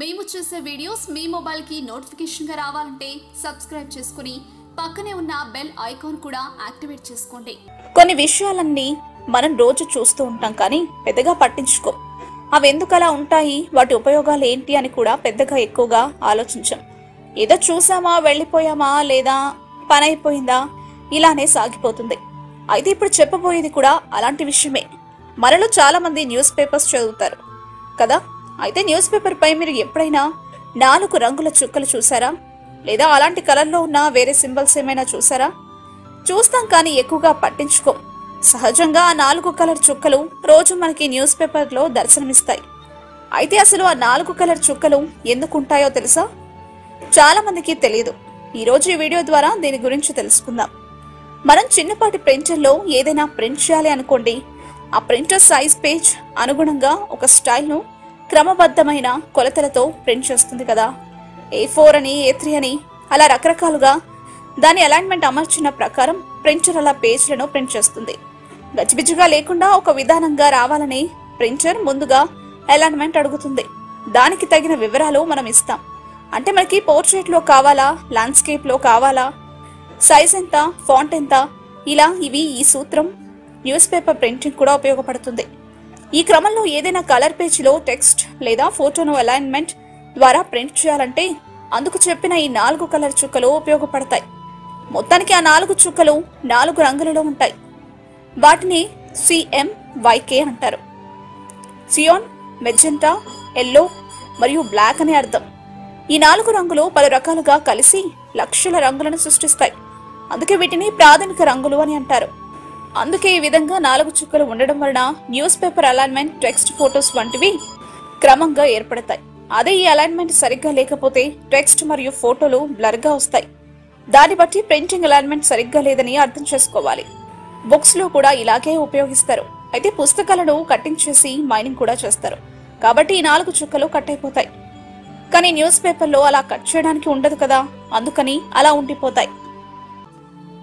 మేము చేసే వీడియోస్ మీ మొబైల్కి నోటిఫికేషన్గా రావాలంటే సబ్స్క్రైబ్ చేసుకుని పక్కనే ఉన్న బెల్ ఐకాన్ కూడా యాక్టివేట్ చేసుకోండి. కొన్ని విషయాలన్నీ మనం రోజు చూస్తూ ఉంటాం కానీ పెద్దగా పట్టించుకో. అవి ఎందుకు అలా ఉంటాయి? వాటి ఉపయోగాలు ఏంటి అని కూడా పెద్దగా ఎక్కువగా ఆలోచించాం. ఏదో చూసామా వెళ్ళిపోయామా లేదా పని అయిపోయిందా? ఇలానే సాగిపోతుంది. అయితే ఇప్పుడు చెప్పబోయేది కూడా అలాంటి విషయమే. మనలో చాలామంది న్యూస్ పేపర్స్ చదువుతారు కదా? అయితే న్యూస్ పేపర్ పై మీరు ఎప్పుడైనా నాలుగు రంగుల చుక్కలు చూసారా? లేదా అలాంటి కలర్లో ఉన్న వేరే సింబల్స్ ఏమైనా చూసారా? చూస్తాం కానీ ఎక్కువగా పట్టించుకోం. సహజంగా ఆ నాలుగు కలర్ చుక్కలు రోజు మనకి న్యూస్ పేపర్లో దర్శనమిస్తాయి. అయితే అసలు ఆ నాలుగు కలర్ చుక్కలు ఎందుకు ఉంటాయో తెలుసా? చాలా మందికి తెలియదు ఈరోజు ఈ వీడియో ద్వారా దీని గురించి తెలుసుకుందాం. మనం చిన్నపాటి ప్రింటర్లో ఏదైనా ప్రింట్ చేయాలి అనుకోండి ఆ ప్రింటర్ సైజ్ పేజ్ అనుగుణంగా ఒక స్టైల్ను క్రమబద్ధమైన కొలతలతో ప్రింట్ చేస్తుంది కదా. ఏ ఫోర్ అని ఏ త్రీ అని అలా రకరకాలుగా దాని అలైన్మెంట్ అమర్చిన ప్రకారం ప్రింటర్ అలా పేజ్లను ప్రింట్ చేస్తుంది గజిబిజిగా లేకుండా ఒక విధానంగా రావాలని ప్రింటర్ ముందుగా అలైన్మెంట్ అడుగుతుంది. దానికి తగిన వివరాలు మనం ఇస్తాం. అంటే మనకి పోర్ట్రేట్లో కావాలా ల్యాండ్స్కేప్లో కావాలా సైజ్ ఎంత ఫాంట్ ఎంత ఇలా ఇవి ఈ సూత్రం న్యూస్ పేపర్ ప్రింటింగ్ కూడా ఉపయోగపడుతుంది. ఈ క్రమంలో ఏదైనా కలర్ పేజీలో టెక్స్ట్ లేదా ఫోటోను అలైన్మెంట్ ద్వారా ప్రింట్ చేయాలంటే అందుకు చెప్పిన ఈ నాలుగు కలర్ చుక్కలు ఉపయోగపడతాయి. మొత్తానికి ఆ నాలుగు చుక్కలు నాలుగు రంగులలో ఉంటాయి. వాటిని సిఎం వైకే అంటారు. సియోన్ మెజెంటా ఎల్లో మరియు బ్లాక్ అని అర్థం. ఈ నాలుగు రంగులు పలు రకాలుగా కలిసి లక్షల రంగులను సృష్టిస్తాయి. అందుకే వీటిని ప్రాథమిక రంగులు అని అంటారు. అందుకే ఈ విధంగా నాలుగు చుక్కలు ఉండడం వలన newspaper alignment text photos వంటివి క్రమంగా ఏర్పడతాయి. అదే ఈ అలైన్మెంట్ సరిగ్గా లేకపోతే టెక్స్ట్ మరియు ఫోటోలు బ్లర్గా వస్తాయి. దాన్ని బట్టి ప్రింటింగ్ అలైన్మెంట్ సరిగ్గా లేదని అర్థం చేసుకోవాలి. బుక్స్లో కూడా ఇలాగే ఉపయోగిస్తారు. అయితే పుస్తకాలను కట్టింగ్ చేసి మైనింగ్ కూడా చేస్తారు. కాబట్టి ఈ నాలుగు చుక్కలు కట్ అయిపోతాయి. కానీ న్యూస్ పేపర్లో అలా కట్ చేయడానికి ఉండదు కదా? అందుకని అలా ఉండిపోతాయి.